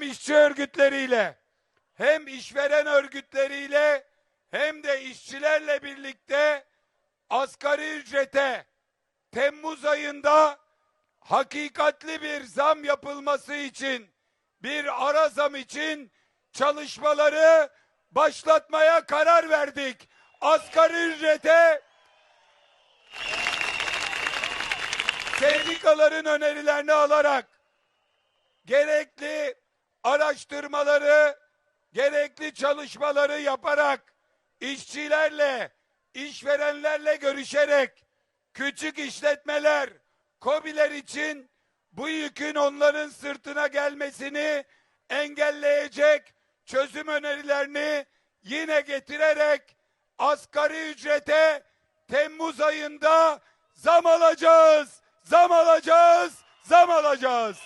hem işçi örgütleriyle hem işveren örgütleriyle hem de işçilerle birlikte asgari ücrete Temmuz ayında hakikatli bir zam yapılması için bir ara zam için çalışmaları başlatmaya karar verdik. Asgari ücrete sendikaların önerilerini alarak gerekli araştırmaları, gerekli çalışmaları yaparak işçilerle, işverenlerle görüşerek küçük işletmeler, KOBİ'ler için bu yükün onların sırtına gelmesini engelleyecek çözüm önerilerini yine getirerek asgari ücrete Temmuz ayında zam alacağız, zam alacağız, zam alacağız.